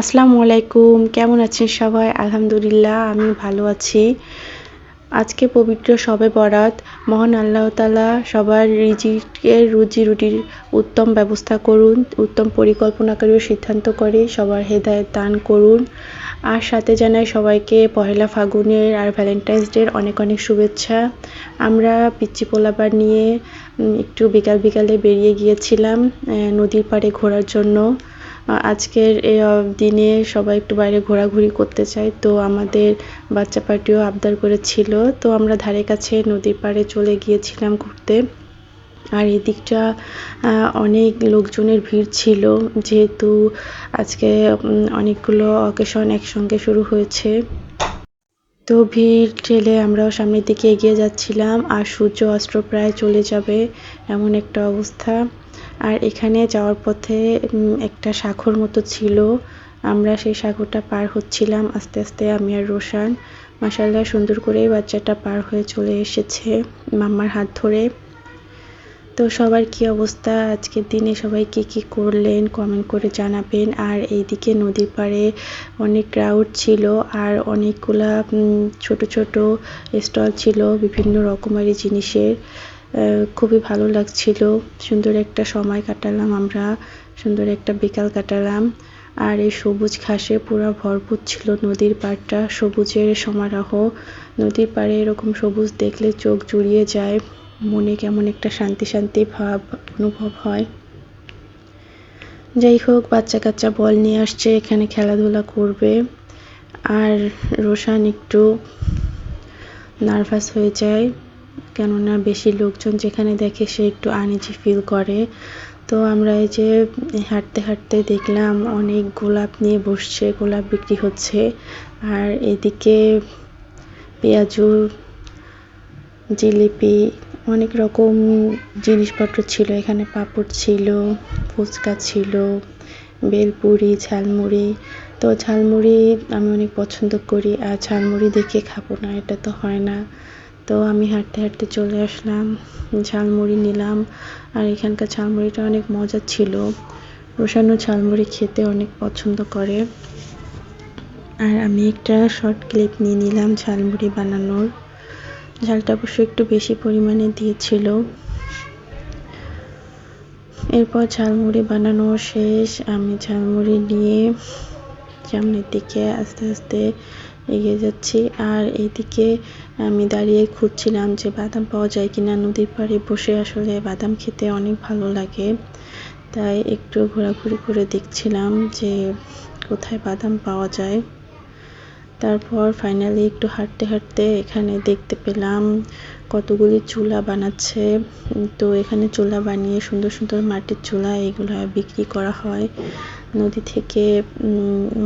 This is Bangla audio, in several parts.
আসসালামু আলাইকুম, কেমন আছেন সবাই? আলহামদুলিল্লাহ আমি ভালো আছি। আজকে পবিত্র সবে বরাত। মহান আল্লাহ তালা সবার রিজিকের রুজি রুটির উত্তম ব্যবস্থা করুন, উত্তম পরিকল্পনা করে সিদ্ধান্ত করে সবার হেদায়ত দান করুন। আর সাথে জানাই সবাইকে পহেলা ফাগুনের আর ভ্যালেন্টাইন্স ডের অনেক অনেক শুভেচ্ছা। আমরা পিচ্চি পোলাবার নিয়ে একটু বিকাল বিকালে বেরিয়ে গিয়েছিলাম নদীর পাড়ে ঘোরার জন্য। আজকের দিনে সবাই একটু বাইরে ঘোরাঘুরি করতে চায়। তো আমাদের বাচ্চা পার্টিও আবদার করেছিল। তো আমরা ধারে কাছে নদীর পাড়ে চলে গিয়েছিলাম ঘুরতে। আর এই দিকটা অনেক লোকজনের ভিড় ছিল। যেহেতু আজকে অনেকগুলো অকেশন একসঙ্গে শুরু হয়েছে। তো ভিড় ঠেলে আমরাও সামনের দিকে এগিয়ে যাচ্ছিলাম। আর সূর্য অস্ত্র প্রায় চলে যাবে, এমন একটা অবস্থা। আর এখানে যাওয়ার পথে একটা সাঁকোর মতো ছিল। আমরা সেই সাঁকোটা পার হচ্ছিলাম আস্তে আস্তে, আমি আর রোশান। মাসাল্লাহ সুন্দর করেই বাচ্চাটা পার হয়ে চলে এসেছে মাম্মার হাত ধরে। তো সবার কি অবস্থা? আজকের দিনে সবাই কি কি করলেন? কমেন্ট করে জানাবেন। আর এইদিকে নদীর পাড়ে অনেক ক্রাউড ছিল আর অনেকগুলা ছোট ছোট স্টল ছিল বিভিন্ন রকমারি জিনিসের। খুবই ভালো লাগছিল। সুন্দর একটা সময় কাটালাম আমরা, সুন্দর একটা বিকাল কাটালাম। আর এই সবুজ ঘাসে পুরো ভরপুর ছিল নদীর পাড়টা, সবুজের সমারোহ। নদীর পাড়ে এরকম সবুজ দেখলে চোখ জুড়িয়ে যায়, মনে কেমন একটা শান্তি শান্তি ভাব অনুভব হয়। যাই হোক বাচ্চা কাচ্চা বল নিয়ে আসছে, এখানে খেলাধুলা করবে। আর রোশান একটু নার্ভাস হয়ে যায়। কেননা বেশি লোকজন যেখানে দেখে সে একটু আনিজি ফিল করে। তো আমরা এই যে হাঁটতে হাঁটতে দেখলাম অনেক গোলাপ নিয়ে বসছে, গোলাপ বিক্রি হচ্ছে। আর এদিকে পেঁয়াজু, জিলিপি, অনেক রকম জিনিসপত্র ছিল। এখানে পাপড় ছিল, ফুচকা ছিল, বেলপুরি, ঝালমুড়ি। তো ঝালমুড়ি আমি অনেক পছন্দ করি, আর ঝালমুড়ি দেখে খাব না, এটা তো হয় না। তো আমি হাঁটতে হাঁটতে চলে আসলাম, ঝালমুড়ি নিলাম। আর এখানকার ঝালমুড়িটা অনেক মজা ছিল। রোশানো ঝালমুড়ি খেতে অনেক পছন্দ করে। আর আমি একটা শর্ট ক্লিপ নিয়ে নিলাম ঝালমুড়ি বানানোর। ঝালটা অবশ্য একটু বেশি পরিমাণে দিয়েছিল। এরপর ঝালমুড়ি বানানো শেষ। আমি ঝালমুড়ি নিয়ে সামনের দিকে আস্তে আস্তে এগিয়ে যাচ্ছি। আর এইদিকে আমি দাঁড়িয়ে খুঁজছিলাম যে বাদাম পাওয়া যায় কিনা। নদীর পাড়ে বসে আসলে বাদাম খেতে অনেক ভালো লাগে। তাই একটু ঘোরাঘুরি করে দেখছিলাম যে কোথায় বাদাম পাওয়া যায়। তারপর ফাইনালি একটু হাঁটতে হাঁটতে এখানে দেখতে পেলাম কতগুলি চুলা বানাচ্ছে। তো এখানে চুলা বানিয়ে সুন্দর সুন্দর মাটির চুলা এগুলো বিক্রি করা হয়। নদী থেকে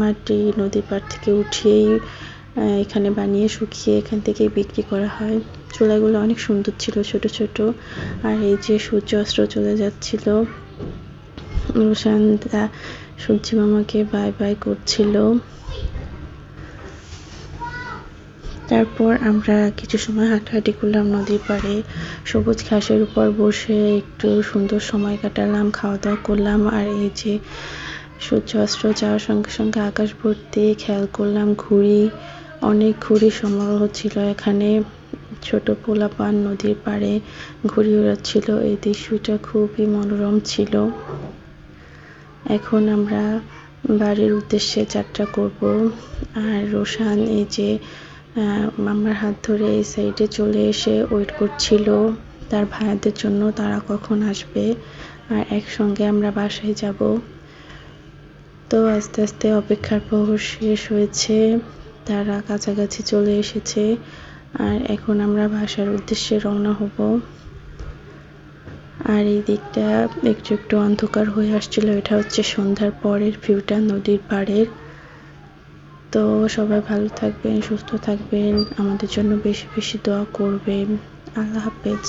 মাটি নদীর পাড় থেকে উঠিয়েই এখানে বানিয়ে শুকিয়ে এখান থেকেই বিক্রি করা হয়। চুলাগুলো অনেক সুন্দর ছিল, ছোট ছোট। আর এই যে সূর্য অস্ত্র চলে যাচ্ছিল রোশান সূর্যি মামাকে বাই বাই করছিল। তারপর আমরা কিছু সময় হাঁটাহাঁটি করলাম নদীর পাড়ে। সবুজ ঘাসের উপর বসে একটু সুন্দর সময় কাটালাম খাওয়া দাওয়া করলাম। আর এই যে সূর্য অস্ত্র যাওয়ার সঙ্গে সঙ্গে আকাশ ভর্তি, খেয়াল করলাম ঘুড়ি। অনেক ঘুড়ি সমারোহ ছিল। এখানে ছোট পোলাপান নদীর পাড়ে ঘুড়ি উড়াচ্ছিল এই দৃশ্যটা খুবই মনোরম ছিল। এখন আমরা বাড়ির উদ্দেশ্যে যাত্রা করব। আর রোশান এই যে আমার হাত ধরে এই সাইডে চলে এসে ওয়েট করছিল। তার ভাইয়াদের জন্য তারা কখন আসবে আর একসঙ্গে আমরা বাসায় যাব। তো আস্তে আস্তে অপেক্ষার প্রহর শেষ হয়েছে। তারা কাছাকাছি চলে এসেছে আর এখন আমরা বাসার উদ্দেশ্যে রওনা হব। আর এই দিকটা একটু একটু অন্ধকার হয়ে আসছিল, এটা হচ্ছে সন্ধ্যার পরের ভিউটা নদীর পাড়ের। তো সবাই ভালো থাকবেন, সুস্থ থাকবেন, আমাদের জন্য বেশি বেশি দোয়া করবেন। আল্লাহ হাফেজ।